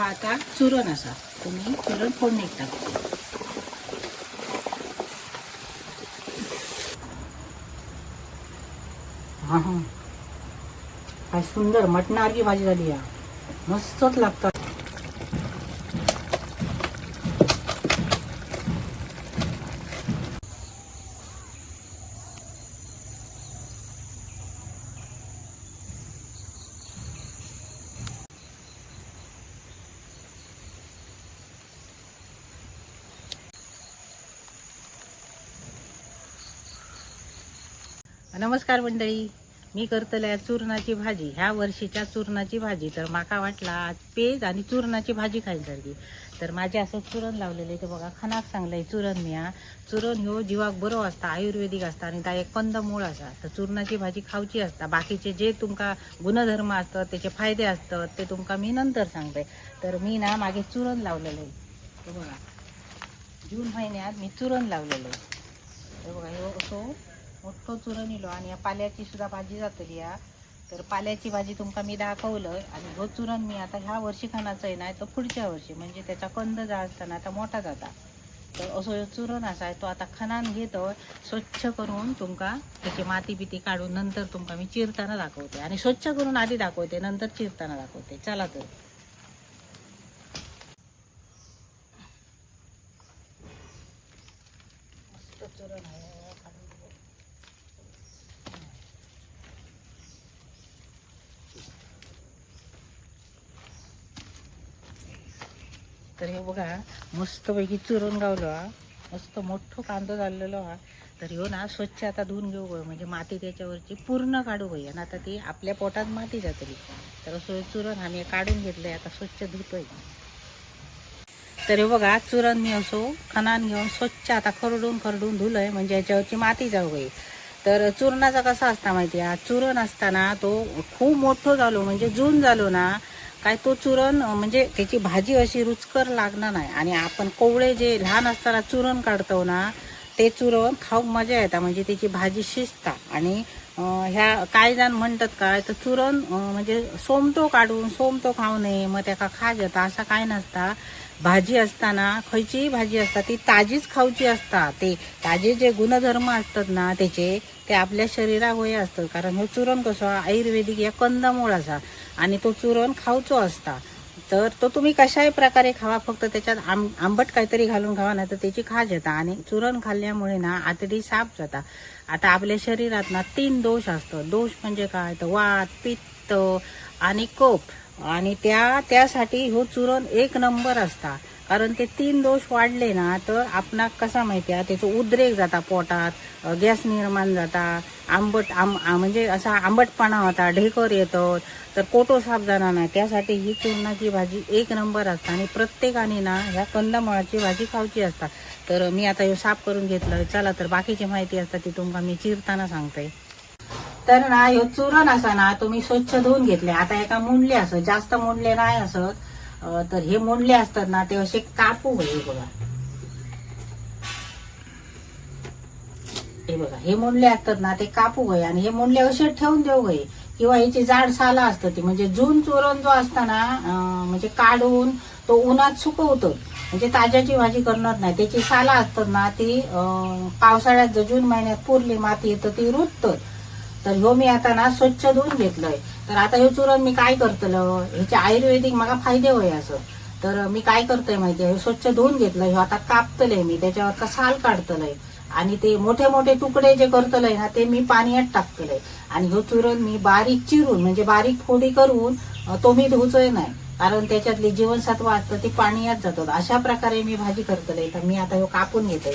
आता चुरण असा. तुम्ही चुरण फोडणीत टाका हा हा. काय सुंदर मटणारगी भाजी झाली या. मस्तच लागतात. नमस्कार मंडळी. मी करतले आज चूरणाची भाजी. ह्या वर्षीच्या चूरणाची भाजी. तर माका वाटला आज पेज आणि चूरणाची भाजी खायसारखी. तर माझे असं चुरण लावलेलं आहे. ते बघा खानाक सांगलंय चुरण मी हा चुरण ह्यो जिवाक बरो असता आयुर्वेदिक असता आणि त्या एक कंदमूळ असा. तर चूरणाची भाजी खावची असता. बाकीचे जे तुमका गुणधर्म असतात त्याचे फायदे असतात ते तुमका मी नंतर सांगते. तर मी ना मागे चुरण लावलेलं आहे. ते बघा. जून महिन्यात मी चुरण लावलेलं आहे. बघा हे असो. मोठं चुरण इलो आणि या पाल्याची सुद्धा भाजी जातली या तर पाल्याची भाजी तुमका मी दाखवलं आणि हो चुरण मी आता ह्या वर्षी खानाचं आहे ना तो पुढच्या वर्षी म्हणजे त्याचा कंद जा असताना आता मोठा जाता. तर असो जो चुरण असा आहे तो आता खणान घेतो स्वच्छ करून तुमका त्याची माती बिती काढून नंतर तुमका मी चिरताना दाखवते. आणि स्वच्छ करून आधी दाखवते नंतर चिरताना दाखवते. चला तर मस्त चुरण आहे काढून बघ. तर हे बघा मस्तपैकी चुरून गावलो हा. मस्त मोठं कांदो झालेलो हा. तर ह्यो ना स्वच्छ आता धुवून घेऊ गं म्हणजे माती त्याच्यावरची पूर्ण काढू गई आणि आता ती आपल्या पोटात माती जातली. तर असं चुरण आम्ही काढून घेतलंय आता स्वच्छ धुतोय. तर हे बघा चुरण मी असो खणान घेऊन स्वच्छ आता खरडून खरडून धुलंय म्हणजे याच्यावरची माती जाऊ गई तर चुरणाचा कसा असता माहिती आहे चुरण असताना तो खूप मोठं झालो म्हणजे जून झालो ना काय तो चुरण म्हणजे त्याची भाजी अशी रुचकर लागणार नाही. आणि आपण कोवळे जे लहान असताना चुरण काढतो ना ते चुरण खाऊक मजा येतात म्हणजे त्याची भाजी शिजता. आणि ह्या काय जण म्हणतात काय तर चुरण म्हणजे सोमतो काढून सोमतो खाऊ नये मग त्याका खाज येता असा काय नसता. भाजी असताना खयचीही भाजी असता ती ताजीच खाऊची असता ते ताजे जे गुणधर्म असतात ना त्याचे ते आपल्या शरीराक वय असतात. कारण हो चुरण कसं आयुर्वेदिक या कंदमूळ असा. आणि तो चुरण खाऊचो असता. तर तो तुम्ही कशाही प्रकारे खावा फक्त त्याच्यात आंब आंबट काहीतरी घालून खावा ना तर त्याची खाज येता. आणि चुरण खाल्ल्यामुळे ना आतडी साफ जाता. आता आपल्या शरीरात ना तीन दोष असतो दोष म्हणजे काय? तर वात पित्त आणि कोप. आणि त्या त्यासाठी हो चुरण एक नंबर असता. कारण ते तीन दोष वाढले ना तर आपणाक कसा माहिती आहे त्याचं उद्रेक जाता पोटात गॅस निर्माण जाता आंबट आम म्हणजे असा आंबटपणा होता ढेकर येतो तर कोटो साफ जाणार नाही. त्यासाठी ही चूर्णाची भाजी एक नंबर असता. आणि प्रत्येकाने ना ह्या कंदमुळाची भाजी खावची असता. तर मी आता हे साफ करून घेतलं चला तर बाकीची माहिती असता ती तुमका मी चिरताना सांगते. तर ना ह्यो चुरण असा ना तुम्ही स्वच्छ धुवून घेतले. आता एका मुंडले असत जास्त मुंडले नाही असत. तर हे मुंडले असतात ना ते असे कापू होईल बघा. हे बघा हे मुंडले असतात ना ते कापू गये आणि हे मुंडले असे ठेवून देऊ गये किंवा याची जाड साला असतं ती. म्हणजे जून चुरण जो असताना म्हणजे काढून तो उन्हात सुकवतो. म्हणजे ताज्याची भाजी करणार नाही. त्याची साला असतात ना ती अं, पावसाळ्यात जर जून महिन्यात पुरली माती तर ती रुततं. तर ह्यो मी आता ना स्वच्छ धुवून घेतलंय. तर आता हे चुरण मी काय करतलं? ह्याचे आयुर्वेदिक मला फायदे होय असं. तर मी काय करतोय माहितीये? हे स्वच्छ धुवून घेतलं ह्यो आता कापतलंय मी. त्याच्यावर साल काढतलंय? आणि ते मोठे मोठे तुकडे जे करतलंय ना ते मी पाण्यात टाकतलंय. आणि ह्यो चुरण मी बारीक चिरून म्हणजे बारीक फोडी करून तो मी धुवचोय नाही. कारण त्याच्यातली जीवनसत्व असतं ते पाण्यात जातात. अशा प्रकारे मी भाजी करतलंय. तर मी आता ह्यो कापून घेतोय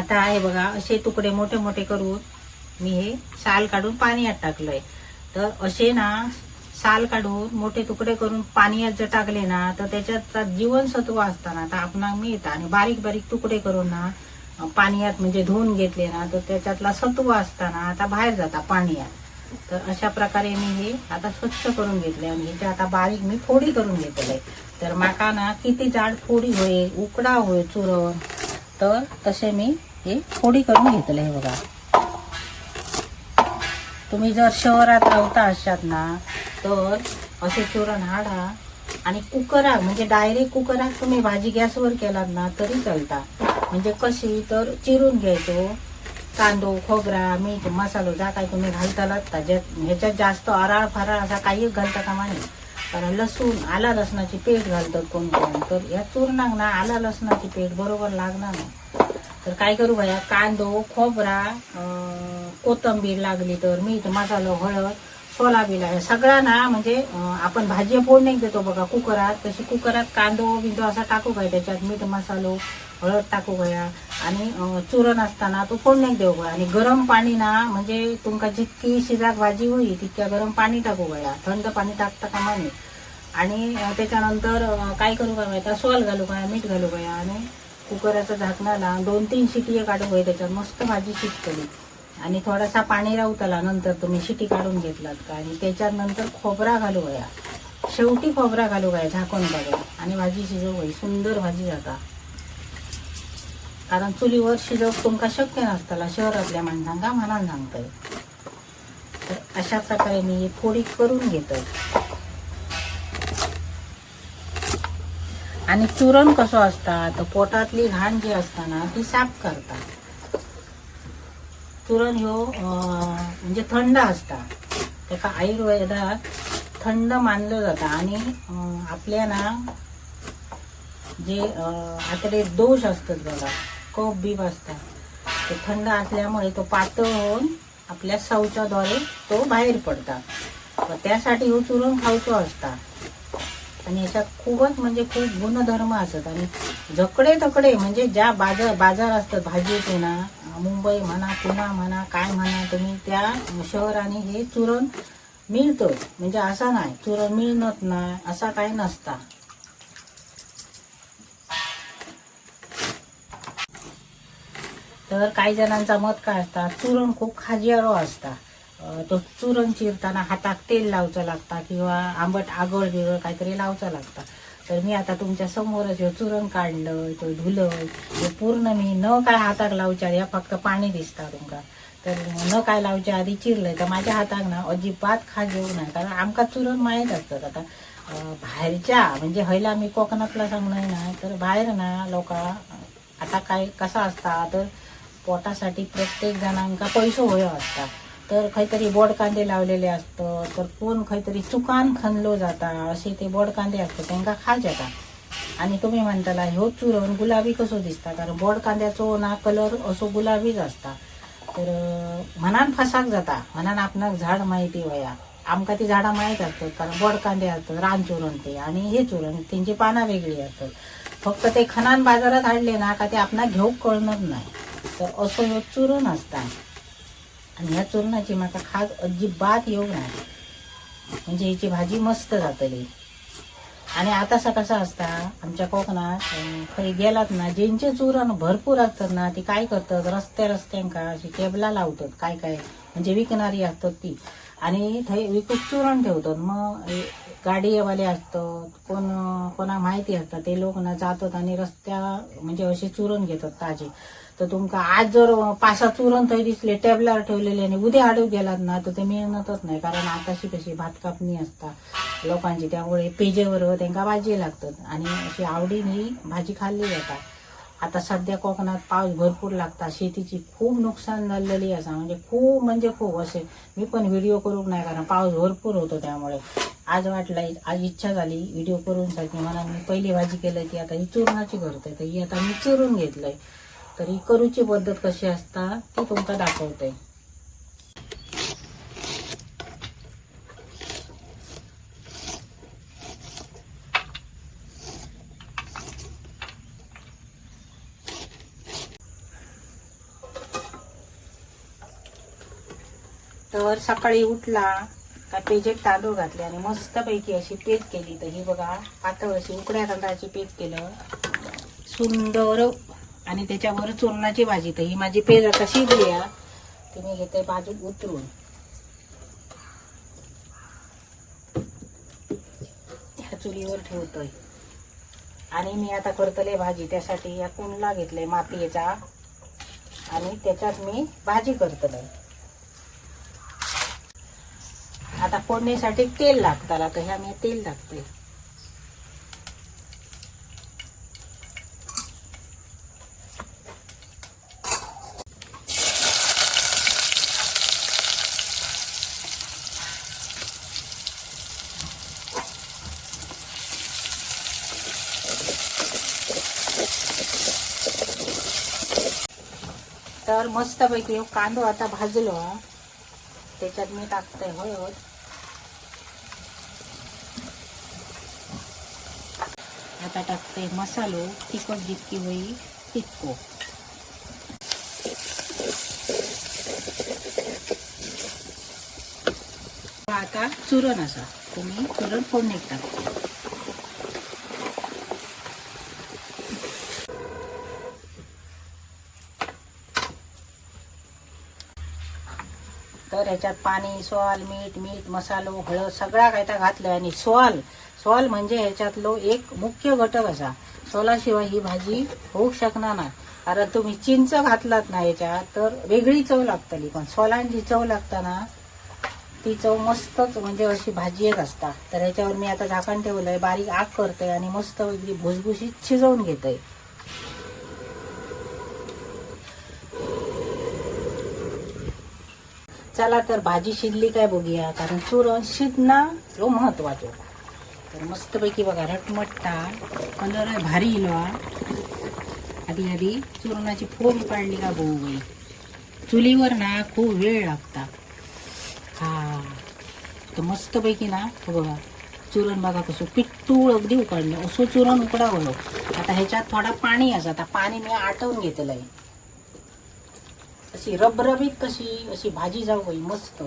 आता आहे बघा असे तुकडे मोठे मोठे करून मी हे साल काढून पाण्यात टाकलंय. तर असे ना साल काढून मोठे तुकडे करून पाण्यात जर टाकले ना तर त्याच्यात जीवनसत्व असताना तर आपण मिळतं. आणि बारीक बारीक तुकडे करून ना पाण्यात म्हणजे धुवून घेतले ना तर त्याच्यातला सत्व असताना आता बाहेर जाता पाण्यात. तर अशा प्रकारे मी हे आता स्वच्छ करून घेतले आणि ह्याचे आता बारीक मी फोडी करून घेतले तर माका ना किती जाड फोडी होय उकडा होय चुरण तर तसे मी हे फोडी करून घेतलं हे बघा. तुम्ही जर शहरात राहता असात ना तर असे चुरण हाडा आणि कुकरा म्हणजे डायरेक्ट कुकरात तुम्ही भाजी गॅसवर केलात ना तरी चालता. म्हणजे कशी तर चिरून घ्यायचो. कांदो खोबरा मीठ मसालो जा काही तुम्ही घालतालात ह्याच्यात जास्त अराळ फराळ असा काहीच घालता कामा नाही कारण लसूण आला लसणाची पेस्ट घालतात कोण कोण तर या चूर्णाक ना आला लसणाची पेस्ट बरोबर लागणार नाही. तर काय करू भया कांदो खोबरा कोथंबीर कोथिंबीर लागली तर मीठ मसालो हळद सोलाबीला हे सगळा ना म्हणजे आपण भाजी फोडणी देतो बघा कुकरात. तशी कुकरात कांदो बिंदो असा टाकू काय त्याच्यात मीठ मसालो हळद टाकू गया आणि चुरण असताना तो फोडण्याक देऊ गया आणि गरम पाणी ना म्हणजे तुमका जितकी शिजाक भाजी होईल तितक्या गरम पाणी टाकू गया थंड पाणी टाकता कामा नये. आणि त्याच्यानंतर काय करू काय माहिती सॉल घालू काय मीठ घालू गया आणि कुकराचं झाकणाला दोन तीन शिटी काढू होय त्याच्यात मस्त भाजी शिजतली आणि थोडासा पाणी राहतला नंतर तुम्ही शिटी काढून घेतलात का? आणि त्याच्यात नंतर खोबरा घालू वया शेवटी खोबरा घालू काय झाकून बघा. आणि भाजी शिजव होई सुंदर भाजी जाता कारण चुलीवर शिजवप तुमका शक्य नसताला शहरातल्या माणसांका मनान सांगतय. तर अशा प्रकारे मी थोडी फोडी करून घेतोय. आणि चुरण कसं असता तर पोटातली घाण जी असता ना ती साफ करतात. चुरण ह्यो म्हणजे थंड असता त्याका आयुर्वेदात थंड मानलं जातं. आणि आपल्या ना जे आतडे दोष असतात बघा कफ बीप असतात ते थंड असल्यामुळे तो पातळ होऊन आपल्या शौचाद्वारे तो बाहेर पडतात. त्यासाठी हो चुरून खावचो असता आणि याच्यात खूपच म्हणजे खूप गुणधर्म असतात. आणि जकडे तकडे म्हणजे ज्या बाजार बाजार असतात भाजीचे ना मुंबई म्हणा पुणा म्हणा काय म्हणा तुम्ही त्या शहराने हे चुरण मिळतं. म्हणजे असा नाही चुरण मिळणत नाही असा काही नसता. तर काही जणांचा मत काय असता चुरण खूप खाजियारो असतात तो चुरण चिरताना हाताक तेल लावचं लागता किंवा आंबट आगळ बिगळ काहीतरी लावचं लागता. तर मी आता तुमच्या समोरच हे चुरण काढलं तो धुलं हे पूर्ण मी न काय हाताक लावच्या आधी फक्त पाणी दिसता तुमका. तर न काय लावच्या आधी चिरलंय तर माझ्या हाताक ना अजिबात खाज येऊ नये कारण आमका चुरण माहीत असतात आता बाहेरच्या म्हणजे हयला मी कोकणातला सांगणार ना तर बाहेर ना लोका आता काय कसा असता तर पोटासाठी प्रत्येक जणांका पैसो होयो असता तर काहीतरी बोड कांदे लावलेले असतं तर कोण काहीतरी चुकान खणलो जाता असे ते बोड कांदे असतात त्यांना खाज येता आणि तुम्ही म्हणताला ह्यो चुरवून गुलाबी कसो दिसता? कारण बोड कांद्याचो ना कलर असो गुलाबीच असता. तर म्हणान मनान फसाक जाता म्हणान आपणाक झाड माहिती वया आमका ती झाडां माहीत असतात कारण बोड कांदे असतात रान चुरण ते आणि हे चुरण त्यांची पानां वेगळी असतात. फक्त ते खनान बाजारात हाडले ना का ते आपणाक घेऊक कळणार नाही. तर असो ह्यो चुरण असता. आणि ह्या चुरणाची म्हाका खास अजिबात येऊ नाही म्हणजे हिची भाजी मस्त जातली. आणि आता असं कसं असता आमच्या कोकणात खंय खरी गेलात ना ज्यांचे चुरण भरपूर असतात ना ती काय करतात? रस्त्या रस्त्यांका अशी टेबला लावतात काय काय? म्हणजे विकणारी असतात ती. आणि थंय विकूक चुरण ठेवतात. मग गाडीवाले असतात कोण कोणा माहिती असतात ते लोक ना जातात आणि रस्त्या म्हणजे असे चुरण घेतात ताजे. तर तुमका आज जर पासा चुरण थंय दिसले टेबलार ठेवलेले आणि उद्या हाडूक गेलात ना तर ते मेहनतच नाही. कारण आताशी कशी भात कापणी असता. लोकांची त्यामुळे पेजेवर त्यांना भाजी लागतात. आणि अशी आवडीने भाजी खाल्ली जाता आता सध्या कोकणात पाऊस भरपूर लागता. शेतीची खूप नुकसान झालेली असा. म्हणजे खूप म्हणजे खूप असे. मी पण व्हिडिओ करूक नाही कारण पाऊस भरपूर होतो त्यामुळे. आज वाटला आज इच्छा झाली व्हिडिओ करून साठी मला मी पहिली भाजी केली ती आता ही चूरणाची करते. तर ही आता मी चुरून घेतलंय. तर ही करूची पद्धत कशी असता ती तुमका दाखवते. तर सकाळी उठला का पेजेत तांदूळ घातले आणि मस्तपैकी अशी पेज केली तर ही बघा पातळ अशी उकड्या तांदळाची पेज केलं. सुंदर आणि त्याच्यावर चुरणाची भाजी तर ही माझी पेज आता शिजली आहे. ती मी घेते बाजू उतरून. ह्या चुलीवर ठेवतोय. आणि मी आता करतले भाजी त्यासाठी या कुंडला घेतलंय मातीचा. आणि त्याच्यात मी भाजी करतले. आता फोडणीसाठी तेल लागताला तर ह्या मी तेल टाकते. तर मस्तपैकी कांदो आता भाजलो. त्याच्यात मी टाकते हळद आता टाकते मसालो तिखट जितकी होईल तितको. आता चुरण असा. तुम्ही चुरण फोडणीत टाकते तर पाणी सॉल मीठ मीठ मसालो हळद सगळा काय घातलं आणि सॉल सॉल म्हणजे ह्याच्यातलो एक मुख्य घटक असा. सोलाशिवाय ही भाजी होऊ शकणार नाही. कारण तुम्ही चिंच घातलात ना याच्यात तर वेगळी चव लागतली. पण सोलांची चव लागताना ती चव मस्तच म्हणजे अशी भाजी एक असता. तर ह्याच्यावर मी आता झाकण ठेवलंय बारीक आग करतोय आणि मस्त वेगळी भुसभुशीत शिजवून घेतोय. चला तर भाजी शिजली काय बघूया. कारण चुरण शिजणं ह्यो महत्वाचो तर मस्तपैकी बघा रटमट्टा कलर आहे भारी इलो हा. आधी आधी चुरणाची फोड पाडली का बघू बाई. चुलीवर ना खूप वेळ लागता. हा. तर मस्तपैकी ना बघा चुरण बघा कसं पिट्टूळ अगदी उकडलं. असं चुरण उकडावलं. आता ह्याच्यात थोडा पाणी असं आता पाणी मी आटवून घेतलंय. अशी रबरबीत कशी अशी भाजी जाऊ बाई मस्त.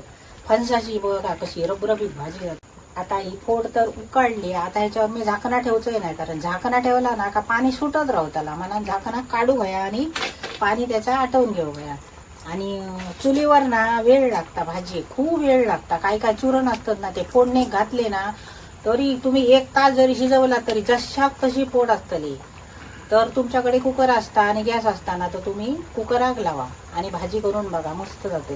फणसाची बघा कशी रबरबीत भाजी जाते. आता ही फोड तर उकळली आता ह्याच्यावर मी झाकणा ठेवचंय नाही कारण झाकणा ठेवला ना का पाणी सुटत राहू त्याला. मला झाकणा काढू गया आणि पाणी त्याचा आटवून घेऊ गया आणि चुलीवर ना वेळ लागता भाजी खूप वेळ लागता. काय काय चुरण असतात ना ते फोडणे घातले ना तरी तुम्ही एक तास जरी शिजवला तरी जशाक तशी फोड असतली. तर तुमच्याकडे कुकर असता आणि गॅस असताना तर तुम्ही कुकराक लावा आणि भाजी करून बघा मस्त जाते.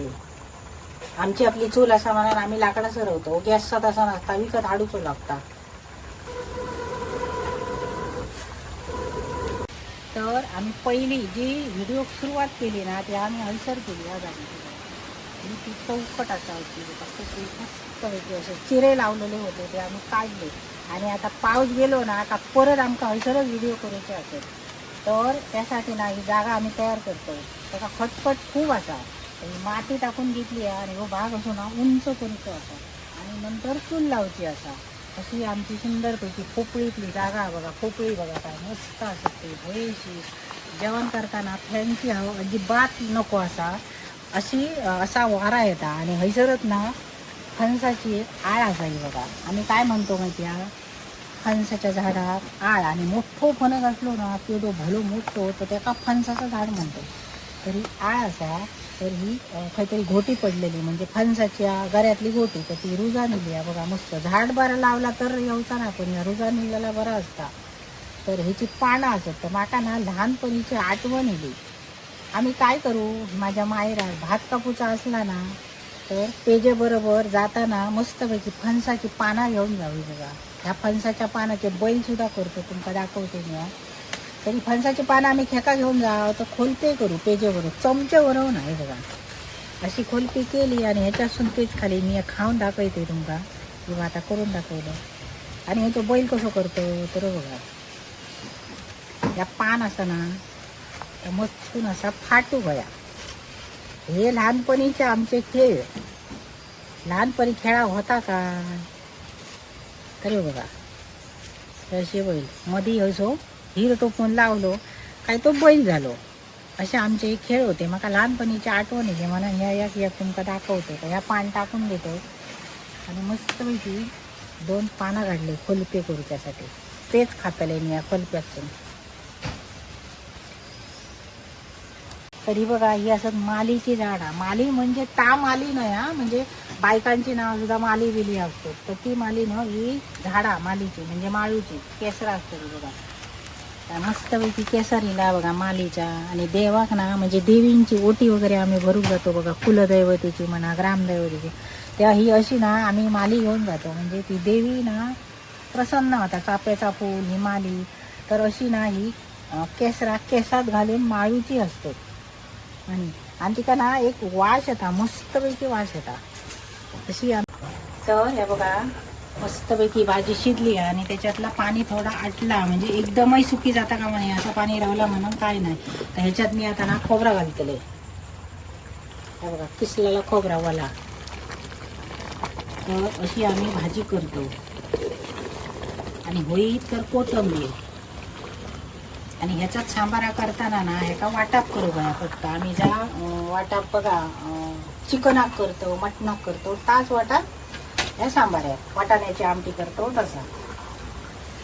आमची आपली चूल असा म्हणा आम्ही लाकडा सरवतो. गॅसचा तसा नसता विकत हाडूचो लागता तर आम्ही पहिली जी व्हिडिओ सुरुवात केली ना ती आम्ही हलसर केली या जागी आणि ती चौकट असा होती फक्त मस्त पैकी असं चिरे लावलेले होते ते आम्ही काढले. आणि आता पाऊस गेलो ना आता परत आमकां हयसरच व्हिडिओ करूचे असेल. तर त्यासाठी ना ही जागा आम्ही तयार करतो. त्याचा खटपट खूप असा. माती टाकून घेतली आहे आणि हो भाग असो ना उंच करूचो असा. आणि नंतर चूल लावची असा. अशी आमची सुंदर पैकी खोपळीतली जागा बघा खोपळी बघा काय मस्त असते भयशी जेवण करताना फॅनची हवा अजिबात नको असा. अशी असा वारा येता आणि हैसरच ना फणसाची आळ असावी बघा. आम्ही काय म्हणतो माहिती आहे? फणसाच्या झाडात आळ आणि मोठो फणस असलो ना तो भलो मोठो तर त्याका फणसाचं झाड म्हणतो. तरी आळ असा तर ही काहीतरी घोटी पडलेली म्हणजे फणसाच्या गऱ्यातली घोटी तर ती रुजानिली आहे. बघा मस्त. झाड बरं लावला तर येऊचा ना पण या रुजा बरा असता तर ह्याची पानं असत तर माका ना लहानपणीची आठवण येली आम्ही काय करू? माझ्या मायरा भात कापूचा असला ना तर पेजेबरोबर जाताना मस्तपैकी फणसाची पानं घेऊन जावी बघा. ह्या फणसाच्या पानाचे बैलसुद्धा करतो तुमका दाखवते मी तरी फणसाची पानं आम्ही खेका घेऊन जावं तर खोलते करू पेजेबरोबर. चमचेवरून नाही बघा. अशी खोलपी केली आणि ह्याच्यासून तेच खाली मी खाऊन दाखवते तुमका किंवा आता करून दाखवलं. आणि ह्याचं बैल कसं करतो तर बघा. या पान असं ना त्या असा फाटू गया हे लहानपणीचे आमचे खेळ. लहानपणी खेळा होता का? तरी बघा. तसे बैल. मधी असो हिर टोपून लावलो काय तो बैल झालो. असे आमचे खेळ होते. म्हाका लहानपणीची आठवण येते म्हणून ह्या एक एक तुमका दाखवतो. तर ह्या पान टाकून देतो. आणि मस्तपैकी दोन पानं काढले खोलपे करूच्यासाठी. तेच खातले मी या खोलप्यातून तरी बघा ही असं मालीची झाड माली म्हणजे ता माली नाही हा. म्हणजे बायकांची नाव सुद्धा माली बिली असतो. तर ती माली ना ही झाडा मालीची म्हणजे माळूची केसरा असतो बघा. मस्तपैकी केसारीला बघा मालीच्या. आणि देवाक ना म्हणजे देवींची ओटी वगैरे आम्ही भरून जातो बघा. कुलदैवतेची म्हणा ग्रामदैवतेची. तेव्हा ही अशी ना आम्ही माली घेऊन जातो. म्हणजे ती देवी ना प्रसन्न होता. चाप्याचा फूल ही माली. तर अशी ना ही केसरा केसात घालून माळूची असते. आणि आणि तिका ना एक वास येता मस्तपैकी वास येता. अशी तर हे बघा मस्तपैकी भाजी शिजली आणि त्याच्यातला पाणी थोडा आटला म्हणजे एकदमही सुकी जाता का म्हणे असं पाणी रावला म्हणून काय नाही. तर ह्याच्यात मी आता ना खोबरा घालतले. हे बघा किसलेला खोबरा वाला. तर अशी आम्ही भाजी करतो. आणि होईत तर कोथंबीर. आणि ह्याच्यात सांबारा करताना ना ह्याचा वाटाप करू बघा फक्त. आम्ही जा वाटाप बघा चिकनाक करतो मटणाक करतो ताच वाटाप ह्या सांबाऱ्यात. वाटाण्याची आमटी करतो तसा.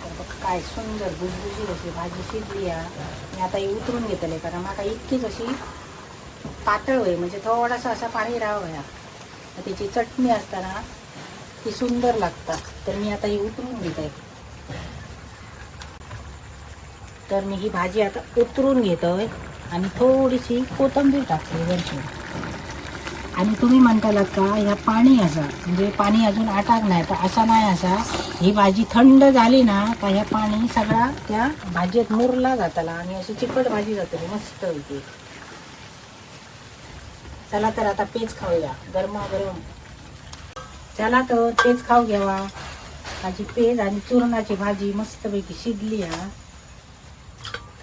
तर बघ काय सुंदर भुसभुशीत अशी भाजी शिजली आहे मी आता ही उतरून घेतले कारण माका इतकीच अशी पातळ होय म्हणजे थोडासा असा पाणी राहावं या चटणी असताना ती सुंदर लागतात तर मी आता ही उतरून घेत आहे तर मी ही भाजी आता उतरून घेतोय आणि थोडीशी कोथिंबीर टाकते वरची. आणि तुम्ही म्हणतालात का ह्या पाणी असा म्हणजे पाणी अजून आटाक नाही तर असा नाही असा. ही भाजी थंड झाली ना तर ह्या पाणी सगळा त्या भाजीत मुरला जाताला आणि अशी चिकट भाजी जातली मस्त होती. चला तर आता पेज खाऊया गरमा गरम चला तर पेज खाऊ घ्यावा. माझी पेज आणि चुरणाची भाजी मस्तपैकी शिजली हा.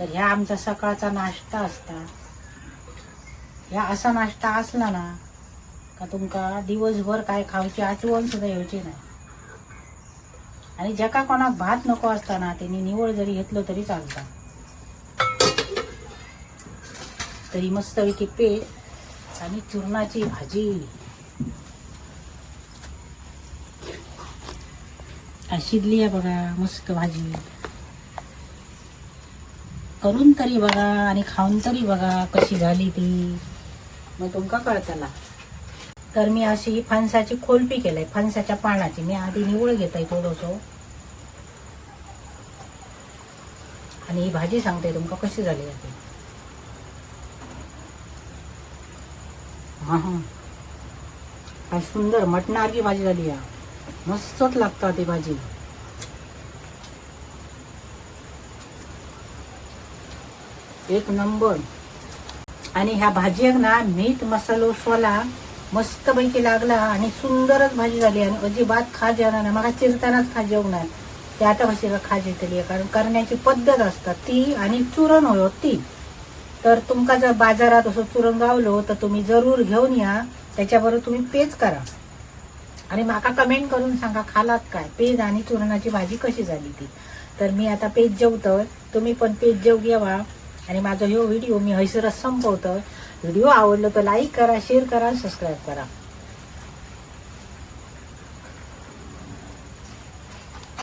तर ह्या आमचा सकाळचा नाश्ता असता. ह्या असा नाश्ता असला ना का तुमका दिवसभर काय खावची आठवण सुद्धा येवची नाही. आणि ज्याका कोणाक भात नको असताना त्यांनी निवळ जरी घेतलं तरी चालता. तरी मस्तपैकी पेट आणि चूर्णाची भाजी. हा, शिजली आहे बघा मस्त भाजी. करून तरी बघा आणि खाऊन तरी बघा कशी झाली ती. मग तुमका कळतला तर मी अशी फणसाची खोलपी केलंय फणसाच्या पानाची. मी आधी निवळ घेत आहे थोडस. आणि ही भाजी सांगते तुमका कशी झाली आहे ती हा हा. काय सुंदर मटणासारखी भाजी झाली या. मस्तच लागतात ती भाजी. एक नंबर. आणि ह्या भाजीक ना मीठ मसालो सोला मस्त पैकी लागला आणि सुंदरच भाजी झाली आणि अजिबात खा येणार नाही. मला चिरतानाच खा जेवणार नाही ते आता कशी खाज येतली कारण करण्याची पद्धत असतात ती आणि चुरण होय हो ती. तर तुमका जर बाजारात असं चुरण गावलो तर तुम्ही जरूर घेऊन या. त्याच्याबरोबर तुम्ही पेज करा. आणि माका कमेंट करून सांगा खालात काय? पेज आणि चुरणाची भाजी कशी झाली ती? तर मी आता पेज जेवतो तुम्ही पण पेज जेव घ्यावा आणि माझा ह्यो व्हिडिओ मी हैसरच संपवतो व्हिडिओ आवडलं तर लाईक करा शेअर करा सबस्क्राईब करा.